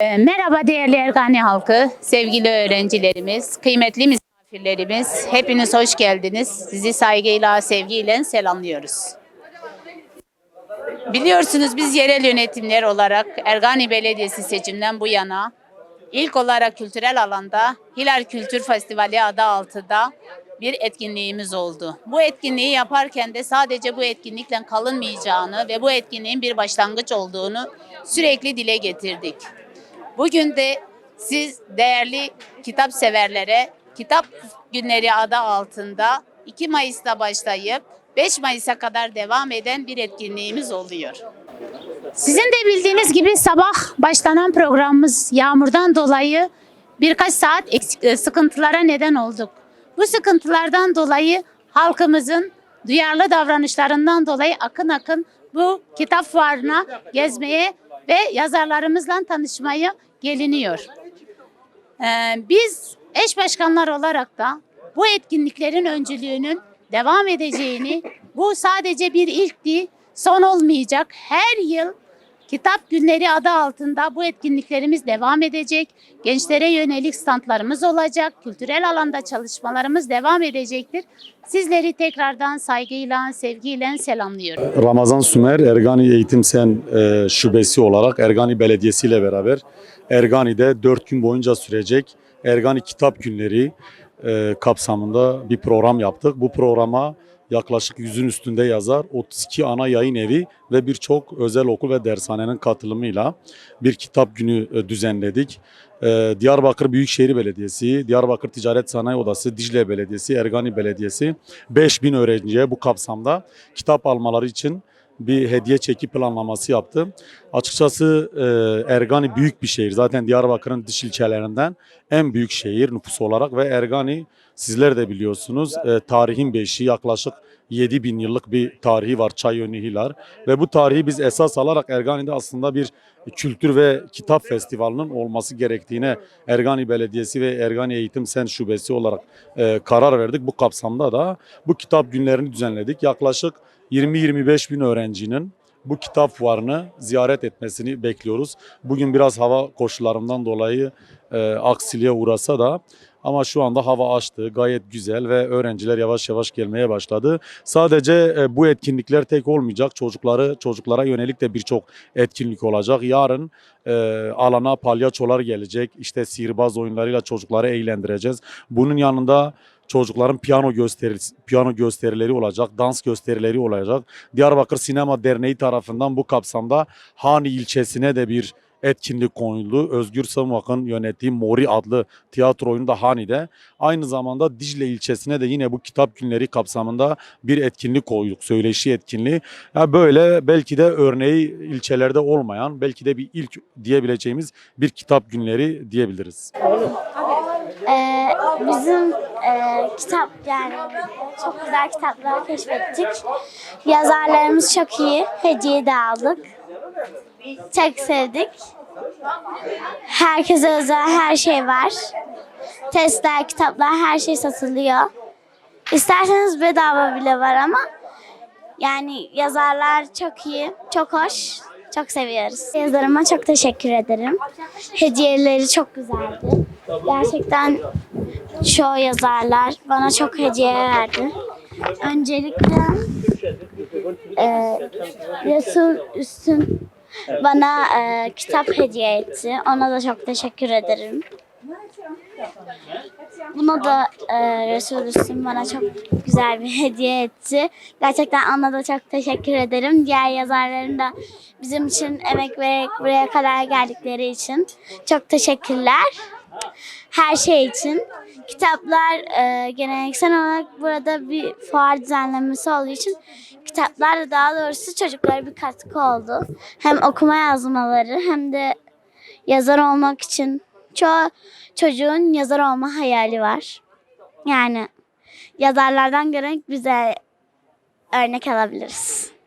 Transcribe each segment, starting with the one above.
Ee, Merhaba değerli Ergani halkı, sevgili öğrencilerimiz, kıymetli misafirlerimiz. Hepiniz hoş geldiniz. Sizi saygıyla, sevgiyle selamlıyoruz. Biliyorsunuz biz yerel yönetimler olarak Ergani Belediyesi seçimden bu yana ilk olarak kültürel alanda Hilal Kültür Festivali adı altında bir etkinliğimiz oldu. Bu etkinliği yaparken de sadece bu etkinlikle kalınmayacağını ve bu etkinliğin bir başlangıç olduğunu sürekli dile getirdik. Bugün de siz değerli kitap severlere Kitap Günleri adı altında 2 Mayıs'ta başlayıp 5 Mayıs'a kadar devam eden bir etkinliğimiz oluyor. Sizin de bildiğiniz gibi sabah başlanan programımız yağmurdan dolayı birkaç saat e, sıkıntılara neden olduk. Bu sıkıntılardan dolayı halkımızın duyarlı davranışlarından dolayı akın akın bu kitap fuarına gezmeye ve yazarlarımızla tanışmaya geliniyor. Ee, biz eş başkanlar olarak da bu etkinliklerin öncülüğünün devam edeceğini, bu sadece bir ilkti, son olmayacak. Her yıl Kitap Günleri adı altında bu etkinliklerimiz devam edecek. Gençlere yönelik standlarımız olacak. Kültürel alanda çalışmalarımız devam edecektir. Sizleri tekrardan saygıyla, sevgiyle selamlıyorum. Ramazan Sümer Ergani Eğitim Sen e, şubesi olarak Ergani Belediyesi ile beraber Ergani'de 4 gün boyunca sürecek Ergani Kitap Günleri e, kapsamında bir program yaptık. Bu programa yaklaşık yüzün üstünde yazar, 32 ana yayın evi ve birçok özel okul ve dershanenin katılımıyla bir kitap günü e, düzenledik. E, Diyarbakır Büyükşehir Belediyesi, Diyarbakır Ticaret Sanayi Odası, Dicle Belediyesi, Ergani Belediyesi 5000 öğrenciye bu kapsamda kitap almaları için bir hediye çeki planlaması yaptı. Açıkçası e, Ergani büyük bir şehir. Zaten Diyarbakır'ın dış ilçelerinden en büyük şehir nüfus olarak ve Ergani sizler de biliyorsunuz e, tarihin beşiği yaklaşık 7 bin yıllık bir tarihi var Çayönü Hilar ve bu tarihi biz esas alarak Ergani'de aslında bir kültür ve kitap festivalinin olması gerektiğine Ergani Belediyesi ve Ergani Eğitim Sen Şubesi olarak e, karar verdik. Bu kapsamda da bu kitap günlerini düzenledik. Yaklaşık 20-25 bin öğrencinin bu kitap fuarını ziyaret etmesini bekliyoruz. Bugün biraz hava koşullarından dolayı e, aksiliğe uğrasa da ama şu anda hava açtı, gayet güzel ve öğrenciler yavaş yavaş gelmeye başladı. Sadece e, bu etkinlikler tek olmayacak. Çocukları çocuklara yönelik de birçok etkinlik olacak. Yarın e, alana palyaçolar gelecek. İşte sihirbaz oyunlarıyla çocukları eğlendireceğiz. Bunun yanında çocukların piyano gösterisi, piyano gösterileri olacak, dans gösterileri olacak. Diyarbakır Sinema Derneği tarafından bu kapsamda Hani ilçesine de bir etkinlik konuldu. Özgür Samuak'ın yönettiği Mori adlı tiyatro oyunu da Hani'de. Aynı zamanda Dicle ilçesine de yine bu kitap günleri kapsamında bir etkinlik koyduk. Söyleşi etkinliği. Ya böyle belki de örneği ilçelerde olmayan, belki de bir ilk diyebileceğimiz bir kitap günleri diyebiliriz. Ee, bizim e, kitap yani çok güzel kitaplar keşfettik. Yazarlarımız çok iyi. Hediye de aldık. Çok sevdik. Herkese özel her şey var. Testler, kitaplar her şey satılıyor. İsterseniz bedava bile var ama yani yazarlar çok iyi, çok hoş. Çok seviyoruz. Yazarıma çok teşekkür ederim. Hediyeleri çok güzeldi. Gerçekten çoğu yazarlar bana çok hediye verdi. Öncelikle e, Resul Üstün bana e, kitap hediye etti. Ona da çok teşekkür ederim. Buna da e, Resul Üstün bana çok güzel bir hediye etti. Gerçekten ona da çok teşekkür ederim. Diğer yazarların da bizim için emek vererek buraya kadar geldikleri için çok teşekkürler. Her şey için. Kitaplar e, geleneksel olarak burada bir fuar düzenlemesi olduğu için kitaplar da daha doğrusu çocuklara bir katkı oldu. Hem okuma yazmaları hem de yazar olmak için çoğu çocuğun yazar olma hayali var. Yani yazarlardan göre bize örnek alabiliriz.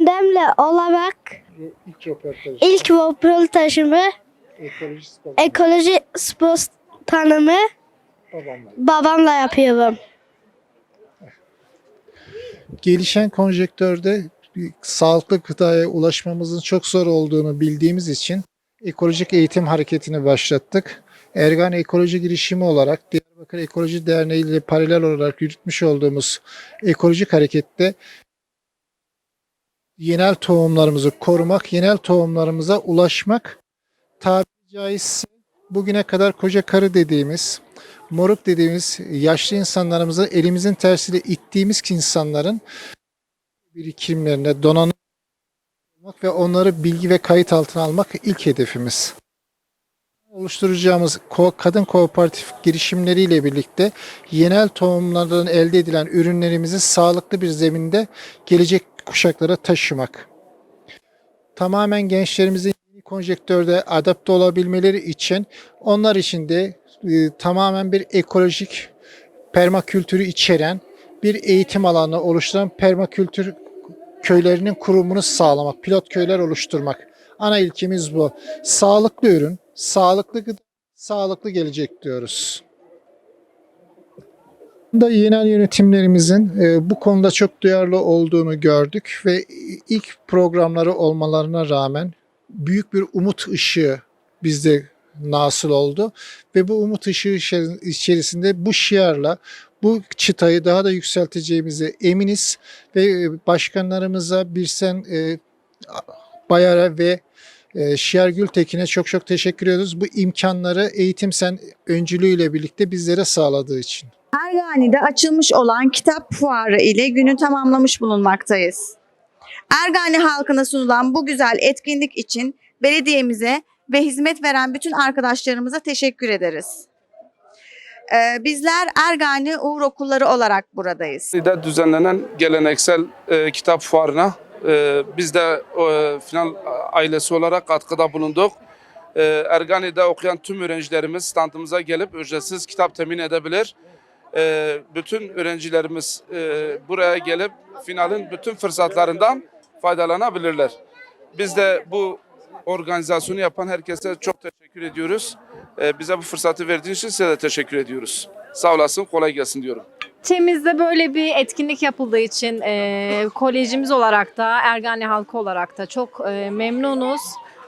Demle olarak İlk röportaj. ilk vapur taşımı Ekoloji spor Ekoloji spor tanımı babamla. babamla yapıyorum. Gelişen konjektörde bir sağlıklı gıdaya ulaşmamızın çok zor olduğunu bildiğimiz için ekolojik eğitim hareketini başlattık. Ergan Ekoloji Girişimi olarak Diyarbakır Ekoloji Derneği ile paralel olarak yürütmüş olduğumuz ekolojik harekette yenel tohumlarımızı korumak, yenel tohumlarımıza ulaşmak tabiri caizse bugüne kadar koca karı dediğimiz, moruk dediğimiz yaşlı insanlarımızı elimizin tersiyle ittiğimiz insanların birikimlerine donanım ve onları bilgi ve kayıt altına almak ilk hedefimiz. Oluşturacağımız kadın kooperatif girişimleriyle birlikte yenel tohumlardan elde edilen ürünlerimizi sağlıklı bir zeminde gelecek kuşaklara taşımak. Tamamen gençlerimizin yeni konjektörde adapte olabilmeleri için onlar için de e, tamamen bir ekolojik permakültürü içeren bir eğitim alanı oluşturan permakültür köylerinin kurumunu sağlamak, pilot köyler oluşturmak. Ana ilkimiz bu. Sağlıklı ürün, sağlıklı gıda, sağlıklı gelecek diyoruz. Da yerel yönetimlerimizin e, bu konuda çok duyarlı olduğunu gördük ve ilk programları olmalarına rağmen büyük bir umut ışığı bizde nasıl oldu ve bu umut ışığı içeri- içerisinde bu şiarla bu çıtayı daha da yükselteceğimize eminiz ve e, başkanlarımıza Birsen e, Bayar'a ve Şiar Gültekin'e çok çok teşekkür ediyoruz. Bu imkanları Eğitim Sen öncülüğüyle birlikte bizlere sağladığı için. Ergani'de açılmış olan kitap fuarı ile günü tamamlamış bulunmaktayız. Ergani halkına sunulan bu güzel etkinlik için belediyemize ve hizmet veren bütün arkadaşlarımıza teşekkür ederiz. Ee, bizler Ergani Uğur Okulları olarak buradayız. düzenlenen geleneksel e, kitap fuarına e, biz de e, final ailesi olarak katkıda bulunduk. E, Ergani'de okuyan tüm öğrencilerimiz standımıza gelip ücretsiz kitap temin edebilir. E, bütün öğrencilerimiz e, buraya gelip finalin bütün fırsatlarından faydalanabilirler. Biz de bu organizasyonu yapan herkese çok teşekkür ediyoruz. E, bize bu fırsatı verdiğiniz için size de teşekkür ediyoruz. Sağ olasın, kolay gelsin diyorum. Temizde böyle bir etkinlik yapıldığı için e, kolejimiz olarak da Ergani halkı olarak da çok e, memnunuz.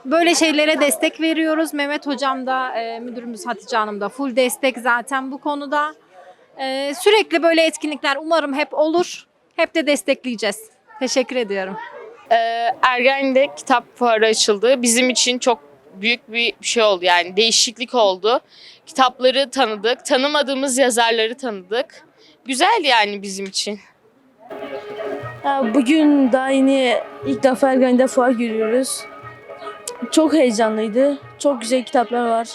Böyle şeylere destek veriyoruz. Mehmet Hocam da e, müdürümüz Hatice Hanım da full destek zaten bu konuda. E, sürekli böyle etkinlikler umarım hep olur. Hep de destekleyeceğiz. Teşekkür ediyorum. Ee, Ergen'de kitap fuarı açıldı. Bizim için çok büyük bir şey oldu yani değişiklik oldu. Kitapları tanıdık, tanımadığımız yazarları tanıdık. Güzel yani bizim için. Ya Bugün daha yeni ilk defa Ergani'de fuar görüyoruz. Çok heyecanlıydı. Çok güzel kitaplar var.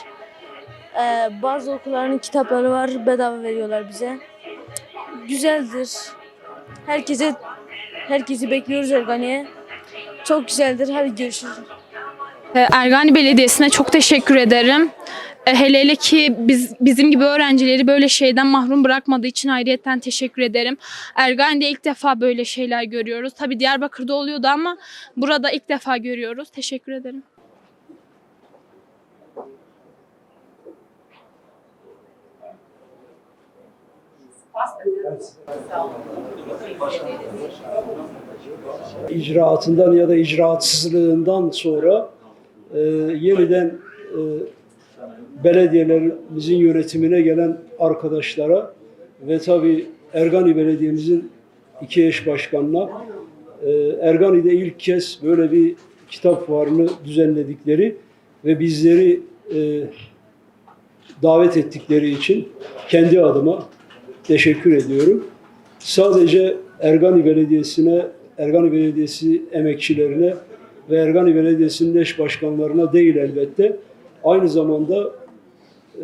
Ee, bazı okulların kitapları var. Bedava veriyorlar bize. Güzeldir. Herkese herkesi bekliyoruz Ergani'ye. Çok güzeldir. Hadi görüşürüz. Ee, Ergani Belediyesi'ne çok teşekkür ederim. Ee, Hele hele ki biz bizim gibi öğrencileri böyle şeyden mahrum bırakmadığı için ayrıyetten teşekkür ederim. Ergani'de ilk defa böyle şeyler görüyoruz. Tabii Diyarbakır'da oluyordu ama burada ilk defa görüyoruz. Teşekkür ederim. İcraatından ya da icraatsızlığından sonra e, yeniden e, belediyelerimizin yönetimine gelen arkadaşlara ve tabii Ergani Belediye'mizin iki eş başkanına e, Ergani'de ilk kez böyle bir kitap fuarını düzenledikleri ve bizleri e, davet ettikleri için kendi adıma teşekkür ediyorum. Sadece Ergani Belediyesi'ne, Ergani Belediyesi emekçilerine ve Ergani Belediyesi'nin eş başkanlarına değil elbette. Aynı zamanda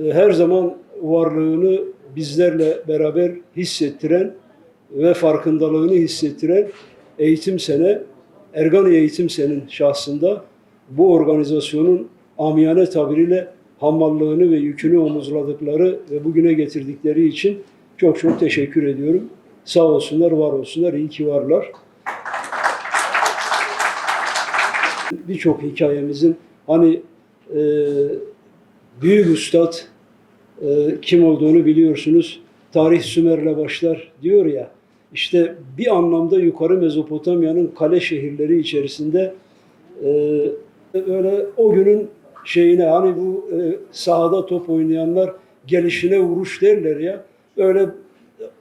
e, her zaman varlığını bizlerle beraber hissettiren ve farkındalığını hissettiren Eğitim Sene, Ergani Eğitim Sen'in şahsında bu organizasyonun amiyane tabiriyle hammallığını ve yükünü omuzladıkları ve bugüne getirdikleri için çok çok teşekkür ediyorum. Sağ olsunlar, var olsunlar, iyi ki varlar. Birçok hikayemizin hani e, büyük üstad e, kim olduğunu biliyorsunuz. Tarih Sümer'le başlar diyor ya. İşte bir anlamda yukarı Mezopotamya'nın kale şehirleri içerisinde e, öyle o günün şeyine hani bu e, sahada top oynayanlar gelişine vuruş derler ya. Öyle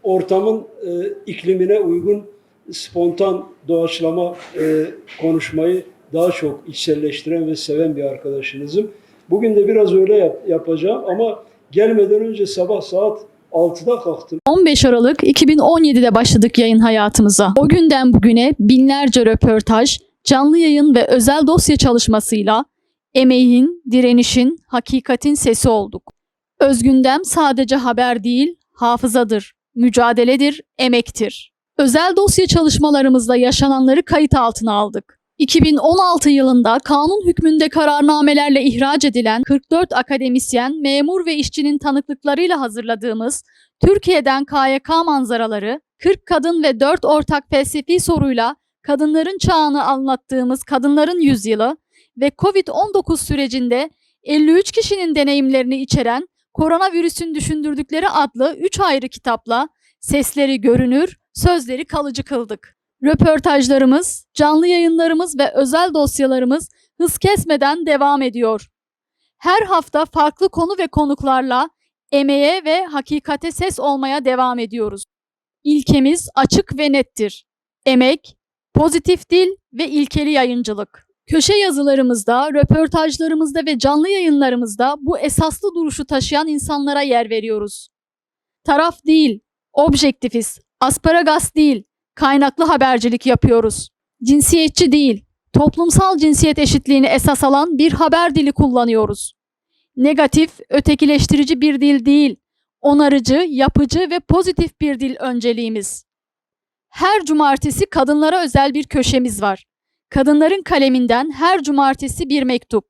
ortamın e, iklimine uygun spontan doğaçlama e, konuşmayı daha çok içselleştiren ve seven bir arkadaşınızım. Bugün de biraz öyle yap- yapacağım ama gelmeden önce sabah saat 6'da kalktım. 15 Aralık 2017'de başladık yayın hayatımıza. O günden bugüne binlerce röportaj, canlı yayın ve özel dosya çalışmasıyla emeğin, direnişin, hakikatin sesi olduk. Özgündem sadece haber değil, hafızadır, mücadeledir, emektir. Özel dosya çalışmalarımızda yaşananları kayıt altına aldık. 2016 yılında kanun hükmünde kararnamelerle ihraç edilen 44 akademisyen, memur ve işçinin tanıklıklarıyla hazırladığımız Türkiye'den KYK manzaraları, 40 kadın ve 4 ortak felsefi soruyla kadınların çağını anlattığımız Kadınların Yüzyılı ve COVID-19 sürecinde 53 kişinin deneyimlerini içeren Koronavirüsün Düşündürdükleri adlı 3 ayrı kitapla sesleri görünür, sözleri kalıcı kıldık. Röportajlarımız, canlı yayınlarımız ve özel dosyalarımız hız kesmeden devam ediyor. Her hafta farklı konu ve konuklarla emeğe ve hakikate ses olmaya devam ediyoruz. İlkemiz açık ve nettir. Emek, pozitif dil ve ilkeli yayıncılık. Köşe yazılarımızda, röportajlarımızda ve canlı yayınlarımızda bu esaslı duruşu taşıyan insanlara yer veriyoruz. Taraf değil, objektifiz, asparagas değil, kaynaklı habercilik yapıyoruz. Cinsiyetçi değil, toplumsal cinsiyet eşitliğini esas alan bir haber dili kullanıyoruz. Negatif, ötekileştirici bir dil değil, onarıcı, yapıcı ve pozitif bir dil önceliğimiz. Her cumartesi kadınlara özel bir köşemiz var. Kadınların kaleminden her cumartesi bir mektup.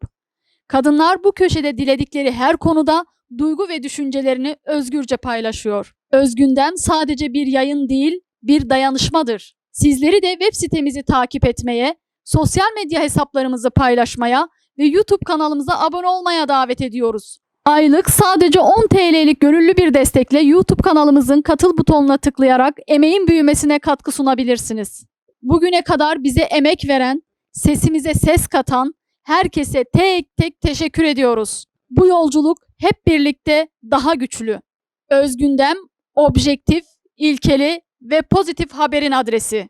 Kadınlar bu köşede diledikleri her konuda duygu ve düşüncelerini özgürce paylaşıyor. Özgündem sadece bir yayın değil, bir dayanışmadır. Sizleri de web sitemizi takip etmeye, sosyal medya hesaplarımızı paylaşmaya ve YouTube kanalımıza abone olmaya davet ediyoruz. Aylık sadece 10 TL'lik gönüllü bir destekle YouTube kanalımızın katıl butonuna tıklayarak emeğin büyümesine katkı sunabilirsiniz. Bugüne kadar bize emek veren, sesimize ses katan herkese tek tek teşekkür ediyoruz. Bu yolculuk hep birlikte daha güçlü. Özgündem, objektif, ilkeli ve pozitif haberin adresi.